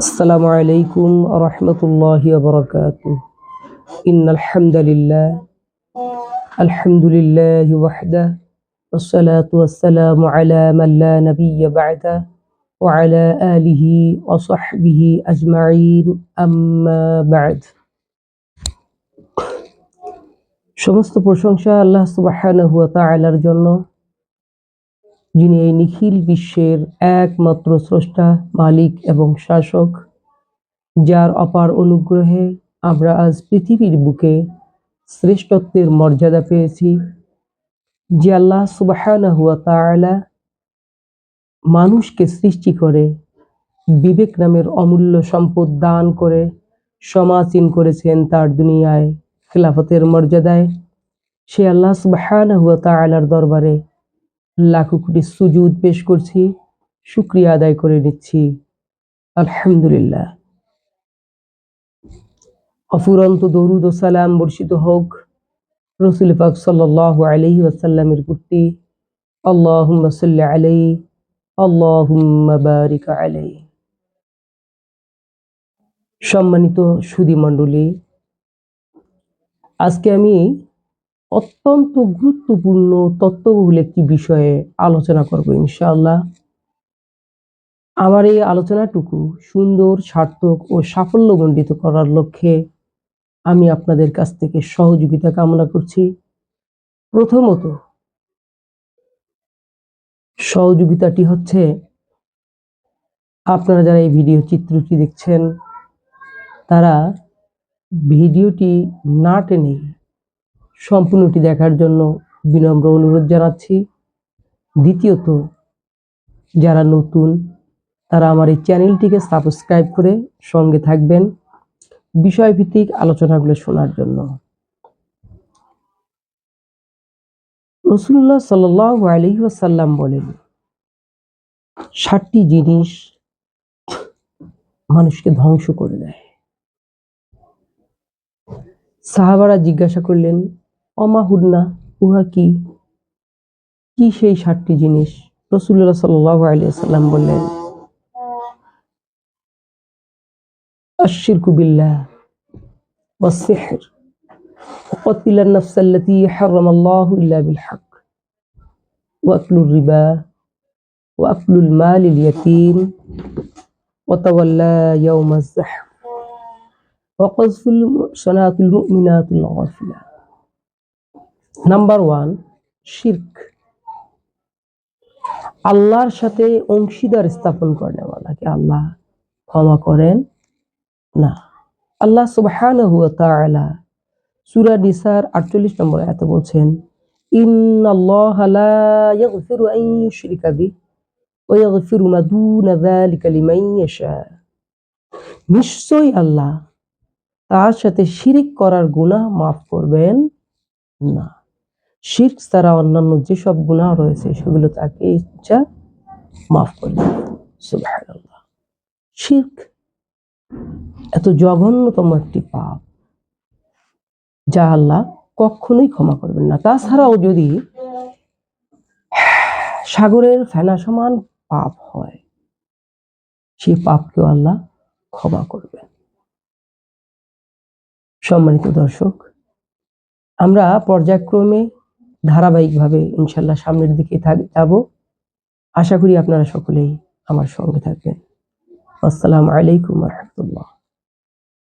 السلام عليكم ورحمة الله وبركاته إن الحمد لله الحمد لله وحده والصلاة والسلام على من لا نبي بعده وعلى آله وصحبه أجمعين أما بعد সমস্ত প্রশংসা আল্লাহ সুবহানাহু ওয়া তাআলার জন্য যিনি এই নিখিল বিশ্বের একমাত্র স্রষ্টা, মালিক এবং শাসক, যার অপার অনুগ্রহে আমরা আজ পৃথিবীর বুকে শ্রেষ্ঠত্বের মর্যাদা পেয়েছি, যে আল্লাহ তাআলা মানুষকে সৃষ্টি করে বিবেক নামের অমূল্য সম্পদ দান করে সমাচীন করেছেন তার দুনিয়ায় খেলাফতের মর্যাদায়। সে আল্লাহ ওয়া তাআলার দরবারে লাখো কোটি সুজুদ পেশ করছি, শুক্রিয়া আদায় করে নিচ্ছি। আলহামদুলিল্লাহ। অফুরন্ত দরুদ ও সালাম বর্ষিত হোক, রসুল পাক সাল্লাল্লাহু আলাইহি ওয়াসাল্লামের প্রতি। আল্লাহুম্মা সাল্লি আলাইহি, আল্লাহুম্মা বারিক আলাইহি। সম্মানিত সুদী মণ্ডলী আজকে আমি অত্যন্ত গুরুত্বপূর্ণ তত্ত্ববহুল একটি বিষয়ে আলোচনা করব ইনশাআল্লাহ। আমার এই আলোচনাটুকু সুন্দর, সার্থক ও সাফল্যমণ্ডিত করার লক্ষ্যে আমি আপনাদের কাছ থেকে সহযোগিতা কামনা করছি। প্রথমত, সহযোগিতাটি হচ্ছে, আপনারা যারা এই ভিডিও চিত্রটি দেখছেন, তারা ভিডিওটি না টেনে সম্পূর্ণটি দেখার জন্য বিনম্র অনুরোধ জানাচ্ছি। দ্বিতীয়ত, যারা নতুন, তারা আমার এই চ্যানেলটিকে সাবস্ক্রাইব করে সঙ্গে থাকবেন বিষয়ভিত্তিক আলোচনাগুলো শোনার জন্য। রসুল্লাহ সাল আলী ওয়াসাল্লাম বলেন, ষাটটি জিনিস মানুষকে ধ্বংস করে দেয়। সাহাবারা জিজ্ঞাসা করলেন অমাহুন্না উহা কি কি সেই ষাটটি জিনিস রসুল্লাহ সাল্লাহ আলিয়াল্লাম বললেন الشرك بالله والسحر وقتل النفس التي حرم الله إلا بالحق وأكل الربا وأكل المال اليتيم وتولى يوم الزحف وقذف المحصنات المؤمنات الغافلات নাম্বার ওয়ান শির্ক আল্লাহর সাথে অংশীদার স্থাপন করেনেওয়ালাকে আল্লাহ ক্ষমা করেন না। আল্লাহ তাআলা সূরা নিসার 48 নম্বর আয়াতে বলছেন নিশ্চয়ই আল্লাহ তার সাথে শিরিক করার গুনাহ মাফ করবেন না। শির্ক ছাড়া অন্যান্য যেসব গুণা রয়েছে, সেগুলো তাকে ইচ্ছা মাফ করে শির্ক এত জঘন্যতম একটি পাপ, যা আল্লাহ কখনোই ক্ষমা করবেন না। তাছাড়াও যদি সাগরের ফেনা সমান পাপ হয় সেই পাপকেও আল্লাহ ক্ষমা করবেন। সম্মানিত দর্শক, আমরা পর্যায়ক্রমে ধারাবাহিকভাবে ইনশাল্লাহ সামনের দিকে যাব। আশা করি আপনারা সকলেই আমার সঙ্গে থাকবেন। আসসালামু আলাইকুম রহমতুল্লাহ।